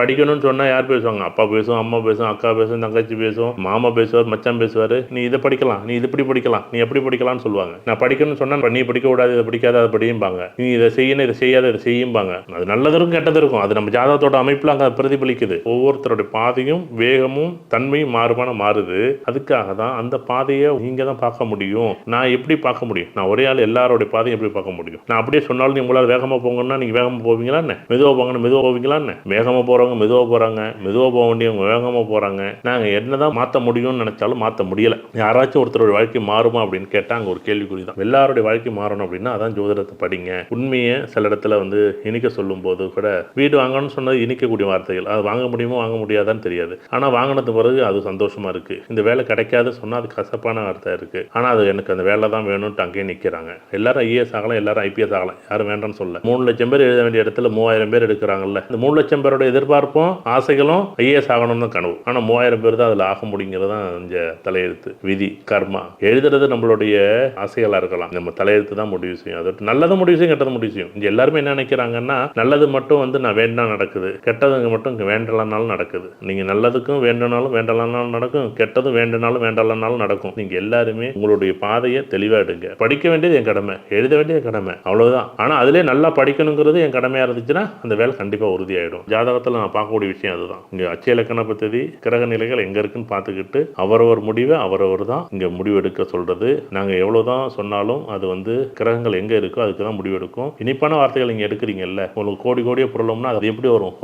படிக்கணும்னு சொன்னால் யார் பேசுவாங்க? அப்பா பேசும் அம்மா பேசும் அக்கா பேசும் தங்கச்சி பேசும் மாமா பேசுவார் மச்சான் பேசுவார். நீ இதை படிக்கலாம் நீ இது இப்படி படிக்கலாம் நீ எப்படி படிக்கலாம்னு சொல்லுவாங்க. நான் படிக்கணும்னு சொன்னால் நீ படிக்க கூடாது இதை படிக்காத அதை படியும்பாங்க. நீ இதை செய்யணும் இதை செய்யாத இதை செய்யும்பாங்க. அது நல்லதும் இருக்கும் கெட்டது இருக்கும். அது நம்ம ஜாதகத்தோட அமைப்பில் அங்கே பிரதிபலிக்குது. ஒவ்வொருத்தருடைய பாதையும் வேகமும் தன்மையும் மாறுபான மாறுது. அதுக்காக தான் அந்த பாதையை நீங்கள் தான் பார்க்க முடியும். நான் எப்படி பார்க்க முடியும்? நான் ஒரே ஆள் எல்லாரோடைய பாதையும் எப்படி பார்க்க முடியும்? நான் அப்படியே சொன்னாலும் நீ உங்களால் வேகமாக போங்கன்னா நீங்கள் வேகமாக போவீங்களா என்ன? மெதுவாக போங்கன்னா மெதுவாக போவீங்களா என்ன? வேகமாக போகிறவங்க மெதுவாக போகிறாங்க மெதுவாக போக வேண்டியவங்க வேகமாக போகிறாங்க நாங்கள் என்ன தான் மாற்ற முடியும்னு நினச்சாலும் மாற்ற முடியலை. யாராச்சும் ஒருத்தரோட வாழ்க்கை மாறுமா அப்படின்னு கேட்டால் அங்கே ஒரு கேள்விக்குறி தான். எல்லாருடைய வாழ்க்கை மாறணும் அப்படின்னா அதான் ஜோதிடத்தை படிங்க. உண்மையை சில இடத்துல வந்து இனிக்க சொல்லும்போது கூட வீடு வாங்கணும்னு சொன்னது இனிக்கக்கூடிய வார்த்தைகள். அது வாங்க முடியுமோ வாங்க முடியாதான்னு தெரியாது. ஆனால் வாங்கினது பிறகு அது சந்தோஷமா இருக்குது இந்த வேலை கிடைக்காது சொன்னால் அது கசப்பான வார்த்தை இருக்குது ஆனால் அது எனக்கு அந்த வேலை தான் வேணும்ட்டு அங்கேயே நிற்கிறாங்க எல்லாரும் ஐஏஎஸ் ஆகலாம் எல்லாரும் ஐபிஎஸ் ஆகலாம். யாரும் வேண்டாம்னு சொல்ல. மூணு லட்சம் பேர் எழுத வேண்டிய இடத்துல மூவாயிரம் பேர் எடுக்கிறாங்கல்ல. இந்த மூணு லட்சம் பேரோட எதிர்பார்ப்பும் ஆசைகளும் ஐஏஎஸ் ஆகணும்னு கனவு. ஆனால் மூவாயிரம் பேர் தான் அதில் ஆக முடியுங்கிறது தான் இந்த தலையெழுத்து விதி கர்மா. எழுதுறது நம்மளுடைய ஆசைகளாக இருக்கலாம். நம்ம தலையெழுத்து தான் முடிவு செய்யும். அது நல்லதும் முடிவு செய்யும் கெட்டது முடிவு செய்யும். இங்கே எல்லாருமே என்ன நினைக்கிறாங்கன்னா நல்லது மட்டும் வந்து நான் வேண்டா நடக்குது. கெட்டதுங்க மட்டும் இங்கே நடக்குது. நீங்கள் நல்லதுக்கும் வேண்டனாலும் வேண்டலாம்னாலும் நடக்கும். கெட்டதும் வேண்டனாலும் வேண்டலாம்னாலும் நடக்கும். நீங்கள் எல்லாருமே உங்களுடைய பாதையை தெளிவாக எடுங்க. படிக்க வேண்டியது என் கடமை. எழுத வேண்டிய கடமை. அவ்வளோதான் ஆனால் அதிலே நல்லா படிக்கணுங்கிறது என் கடமையாக இருந்துச்சுன்னா அந்த வேலை கண்டிப்பாக உறுதியாயிடும். ஜாதகத்தில் பார்க்கக்கூடிய விஷயம் அதுதான். இங்கே அச்சலக்கண இலக்கண கிரக நிலைகள் எங்கே இருக்குன்னு பார்த்துக்கிட்டு அவரவர் முடிவை அவரவர் தான் இங்கே முடிவெடுக்க சொல்கிறது நாங்கள் எவ்வளோ தான் சொன்னாலும் அது வந்து கிரகங்கள் எங்கே இருக்கோ அதுக்கு தான் முடிவெடுக்கும். இனிப்பான வார்த்தைகள் நீங்கள் எடுக்கிறீங்கல்ல. உங்களுக்கு கோடி கோடியே பொருளோம்னா அது எப்படி வரும்?